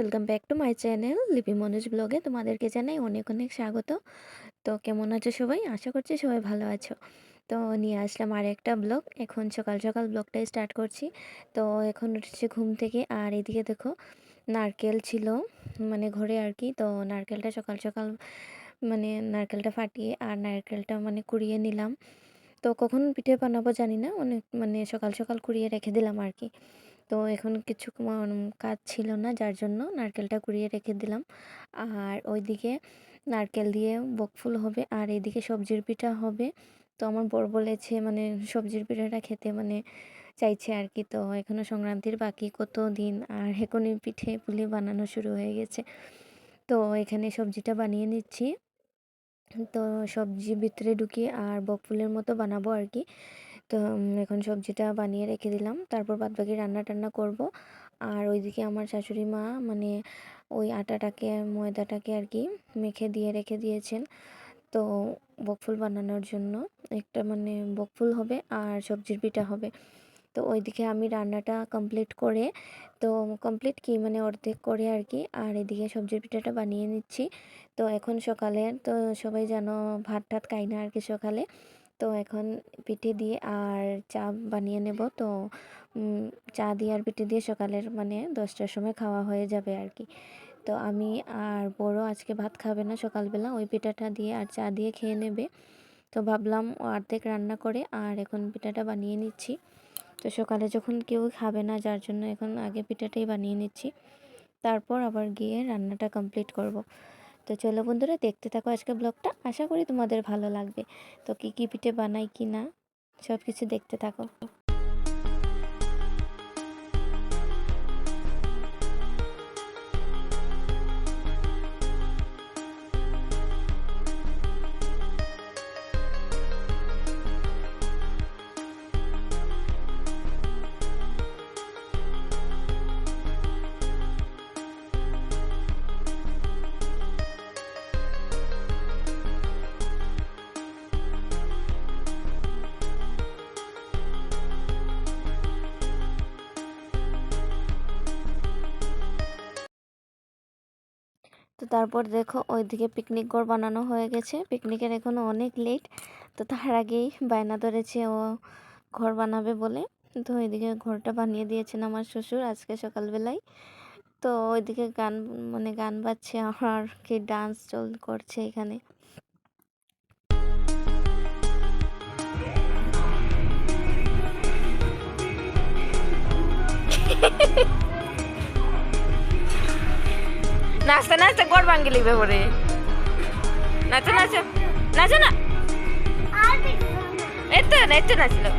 Welcome back to my channel Lipi Manoj ব্লগে তোমাদেরকে জানাই অনেক অনেক স্বাগত। তো কেমন আছো সবাই? আশা করছি সবাই ভালো আছো। তো নিয়ে আসলাম আর একটা ব্লগ। এখন সকাল সকাল ব্লগটাই স্টার্ট করছি। তো এখন উঠেছে ঘুম থেকে। আর এদিকে দেখো নারকেল ছিল মানে ঘরে আর কি তো নারকেলটা সকাল সকাল মানে নারকেলটা ফাটিয়ে আর নারকেলটা মানে কুড়িয়ে নিলাম। তো কখন পিঠে বানাবো জানি না, অনেক মানে সকাল সকাল কুড়িয়ে রেখে দিলাম আর কি তো এখন কিছু কাজ ছিল না, যার জন্য নারকেলটা কুড়িয়ে রেখে দিলাম। আর ওইদিকে নারকেল দিয়ে বকফুল হবে, আর এদিকে সবজির পিঠা হবে। তো আমার বর বলেছে মানে সবজির পিঠাটা খেতে মানে চাইছে আর কি তো এখনও সংক্রান্তির বাকি কত দিন, আর এখনই পিঠে পুলি বানানো শুরু হয়ে গেছে। তো এখানে সবজিটা বানিয়ে নিচ্ছি। তো সবজি ভিতরে ঢুকিয়ে আর বকফুলের মতো বানাবো আর কি তো এখন সবজিটা বানিয়ে রেখে দিলাম। তারপর বাদ বাকি রান্না টান্না করব। আর ওইদিকে আমার শাশুড়ি মা মানে ওই আটাটাকে, ময়দাটাকে আর কি মেখে দিয়ে রেখে দিয়েছেন। তো বকফুল বানানোর জন্য একটা মানে বকফুল হবে আর সবজির পিঠা হবে। তো ওইদিকে আমি রান্নাটা কমপ্লিট করে, তো কমপ্লিট কি মানে অর্ধেক করে আর কি আর এদিকে সবজির পিঠাটা বানিয়ে নিচ্ছি। তো এখন সকালে, তো সবাই জানো ভাত টাত খাই না আর কি সকালে। তো এখন পিঠে দিয়ে আর চা বানিয়ে নেব। তো চা দিয়ে আর পিঠে দিয়ে সকালের মানে দশটার সময় খাওয়া হয়ে যাবে আর কি তো আমি আর বড় আজকে ভাত খাবে না সকালবেলা, ওই পিঠাটা দিয়ে আর চা দিয়ে খেয়ে নেবে। তো ভাবলাম অর্ধেক রান্না করে আর এখন পিঠাটা বানিয়ে নিচ্ছি। তো সকালে যখন কেউ খাবে না, যার জন্য এখন আগে পিঠাটাই বানিয়ে নিচ্ছি। তারপর আবার গিয়ে রান্নাটা কমপ্লিট করব। তো চলো বন্ধুরা, দেখতে থাকো আজকে ব্লগটা। আশা করি তোমাদের ভালো লাগবে। তো কী কী পিঠে বানাই কি না সব কিছু দেখতে থাকো। তো তারপর দেখো ওইদিকে পিকনিক ঘর বানানো হয়ে গেছে। পিকনিকের এখনও অনেক লেট তো তার আগেই বায়না ধরেছে ও ঘর বানাবে বলে। তো ওইদিকে ঘরটা বানিয়ে দিয়েছেন আমার শ্বশুর আজকে সকালবেলায়। তো ওইদিকে গান মানে গান বাজছে, আর কি ডান্স চল করছে এখানে। নাচতে নাচতে গড় ভাঙ্গি লিবে পরে। নাচো নাচো নাচো না। এত এত নাচলো।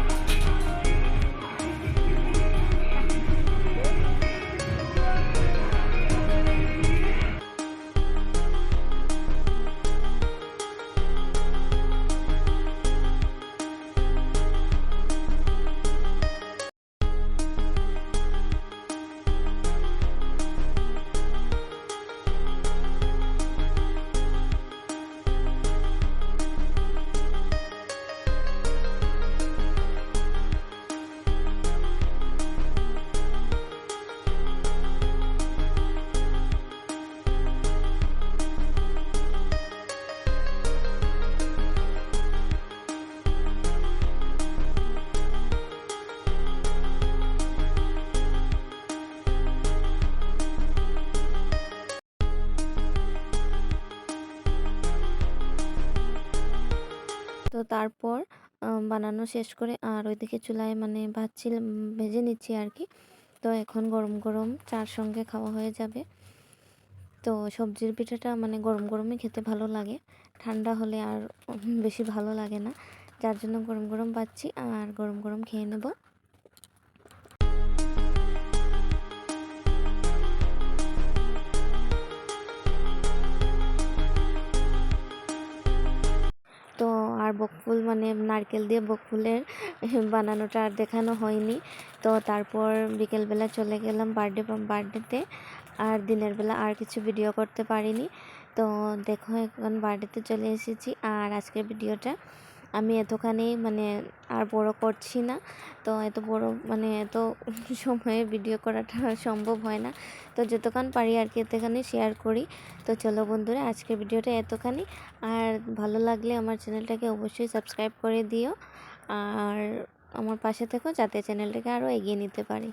তারপর বানানো শেষ করে আর ওইদিকে চুলায় মানে ভাজছিল ভেজে নিচ্ছি আর কি। তো এখন গরম গরম চার সঙ্গে খাওয়া হয়ে যাবে। তো সবজির পিঠাটা মানে গরম গরমই খেতে ভালো লাগে। ঠান্ডা হলে আর বেশি ভালো লাগে না। যার জন্য গরম গরম পাচ্ছি আর গরম গরম খেয়ে নেব। বকফুল মানে নারকেল দিয়ে বকফুলের বানানোটা আর দেখানো হয়নি। তো তারপর বিকেলবেলা চলে গেলাম বার্থডে বার্থডেতে আর দিনের বেলা আর কিছু ভিডিও করতে পারিনি। তো দেখো এখন বার্থডেতে চলে এসেছি আর আজকের ভিডিওটা আমি এতখানি মানে আর বড় করছি না। তো এত বড় মানে এত সময়ে ভিডিও করাটা সম্ভব হয় না। তো যতক্ষণ পারি আর কি এতখানি শেয়ার করি। তো চলো বন্ধুরা, আজকের ভিডিওটা এতখানি। আর ভালো লাগলে আমার চ্যানেলটাকে অবশ্যই সাবস্ক্রাইব করে দিও। আর আমার পাশে থেকো যাতে চ্যানেলটাকে আরও এগিয়ে নিতে পারি।